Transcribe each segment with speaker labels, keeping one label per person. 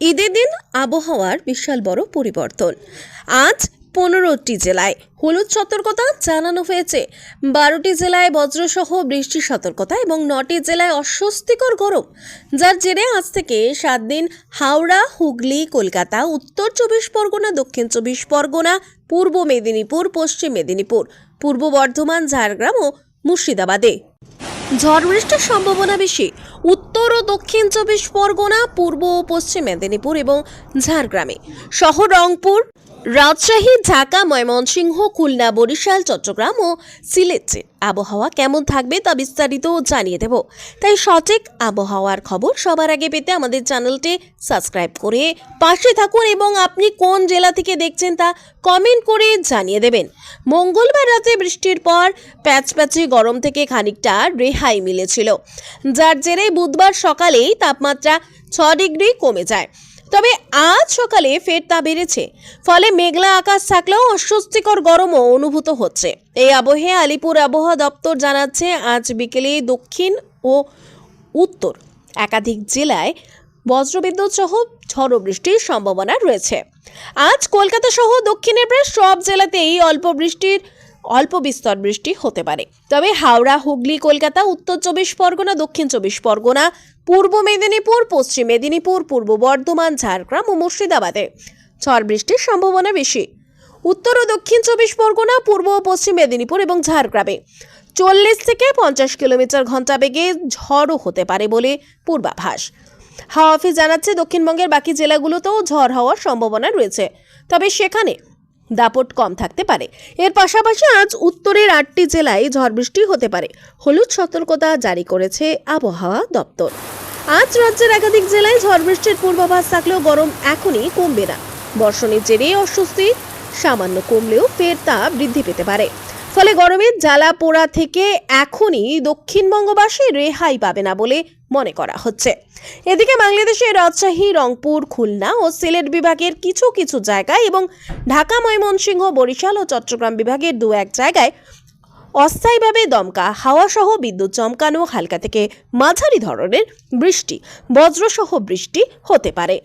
Speaker 1: ঈদের দিন আবহাওয়ার বিশাল বড় পরিবর্তন। আজ পনেরোটি জেলায় হলুদ সতর্কতা জানানো হয়েছে। বারোটি জেলায় বজ্রসহ বৃষ্টির সতর্কতা এবং নটি জেলায় অস্বস্তিকর গরম। যার জেরে আজ থেকে সাত দিন হাওড়া, হুগলি, কলকাতা, উত্তর চব্বিশ পরগনা, দক্ষিণ চব্বিশ পরগনা, পূর্ব মেদিনীপুর, পশ্চিম মেদিনীপুর, পূর্ব বর্ধমান, ঝাড়গ্রাম ও মুর্শিদাবাদে। ঝড় বৃষ্টির সম্ভাবনা বেশি। উত্তর ও দক্ষিণ চব্বিশ পরগনা, পূর্ব ও পশ্চিম মেদিনীপুর এবং ঝাড়গ্রামে। শহর রংপুর রাজশাহী, ঢাকা, ময়মনসিংহ, খুলনা, বরিশাল, চট্টগ্রাম ও সিলেটে আবহাওয়া কেমন থাকবে তা বিস্তারিত জানিয়ে দেব। তাই সঠিক আবহাওয়ার খবর সবার আগে পেতে আমাদের চ্যানেলটি সাবস্ক্রাইব করে পাশে থাকুন এবং আপনি কোন জেলা থেকে দেখছেন তা কমেন্ট করে জানিয়ে দেবেন। মঙ্গলবার রাতে বৃষ্টির পর প্যাচ প্যাচে গরম থেকে খানিকটা রেহাই মিলেছিল। যার জেরে বুধবার সকালেই তাপমাত্রা ছ ডিগ্রি কমে যায়। তবে আজ সকালে ফের তা বেড়েছে। ফলে মেঘলা আকাশ থাকলেও অস্বস্তিকর গরমও অনুভূত হচ্ছে। এই আবহে আলিপুর আবহাওয়া দপ্তর জানাচ্ছে, আজ বিকেলে দক্ষিণ ও উত্তর একাধিক জেলায় বজ্রবিদ্যুৎ সহ ঝড়ো বৃষ্টির সম্ভাবনা রয়েছে। আজ কলকাতা সহ দক্ষিণের প্রায় সব জেলাতেই অল্প বৃষ্টির অল্প বিস্তর বৃষ্টি হতে পারে। তবে হাওড়া, হুগলি, কলকাতা, উত্তর চব্বিশ পরগনা, দক্ষিণ চব্বিশ পরগনা, পূর্ব মেদিনীপুর, পশ্চিম মেদিনীপুর, পূর্ব বর্ধমান, ঝাড়গ্রাম ও মুর্শিদাবাদে ঝড় বৃষ্টির সম্ভাবনা বেশি। উত্তর ও দক্ষিণ চব্বিশ পরগনা, পূর্ব ও পশ্চিম মেদিনীপুর এবং ঝাড়গ্রামে চল্লিশ থেকে পঞ্চাশ কিলোমিটার ঘণ্টা বেগে ঝড়ও হতে পারে বলে পূর্বাভাস। হাওয়া অফিস জানাচ্ছে, দক্ষিণবঙ্গের বাকি জেলাগুলোতেও ঝড় হওয়ার সম্ভাবনা রয়েছে। তবে সেখানে দাপট কম থাকতে পারে। এর পাশাপাশি আজ উত্তরের আটটি জেলায় ঝড় বৃষ্টি হতে পারে। হলুদ সতর্কতা জারি করেছে আবহাওয়া দপ্তর। আজ রাজ্যের একাধিক জেলায় ঝড় বৃষ্টির পূর্বাভাস থাকলেও গরম এখনই কমবে না। বর্ষণের জেরে অস্বস্তি, সামান্য কমলেও ফের তা বৃদ্ধি পেতে পারে। ফলে গরমের জ্বালা পোড়া থেকে এখনই দক্ষিণবঙ্গবাসী রেহাই পাবে না বলে মনে করা হচ্ছে। এদিকে বাংলাদেশের রাজশাহী, রংপুর, খুলনা ও সিলেট বিভাগের কিছু কিছু জায়গায় এবং ঢাকা, ময়মনসিংহ, বরিশাল ও চট্টগ্রাম বিভাগের দু এক জায়গায় অস্থায়ীভাবে দমকা, হাওয়াসহ বিদ্যুৎ চমকানো, হালকা থেকে মাঝারি ধরনের বৃষ্টি, বজ্রসহ বৃষ্টি হতে পারে।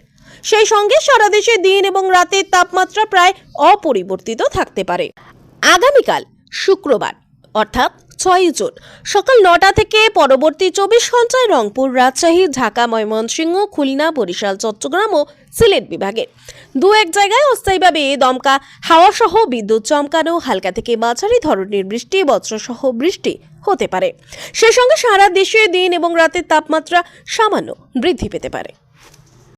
Speaker 1: সেই সঙ্গে সারা দেশে দিন এবং রাতের তাপমাত্রা প্রায় অপরিবর্তিত থাকতে পারে। আগামীকাল শুক্রবার, অর্থাৎ ছয়ই জুন। সকাল নটা থেকে পরবর্তী চব্বিশ ঘন্টায় রংপুর, রাজশাহী, ঢাকা, ময়মনসিংহ, খুলনা, বরিশাল, চট্টগ্রাম ও সিলেট বিভাগে। দু এক জায়গায় অস্থায়ীভাবে দমকা, হাওয়াসহ বিদ্যুৎ চমকানো, হালকা থেকে মাঝারি ধরনের বৃষ্টি, বজ্রসহ বৃষ্টি হতে পারে। সে সঙ্গে সারা দেশে দিন এবং রাতের তাপমাত্রা সামান্য বৃদ্ধি পেতে পারে।